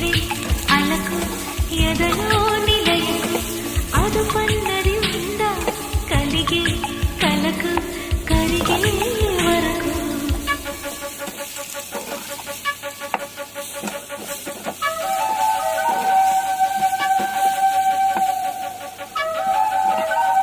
ఇది అలకు ఎదలో నిలయకు అదుపన్నది ఉందా కలిగే కలకు కరిగే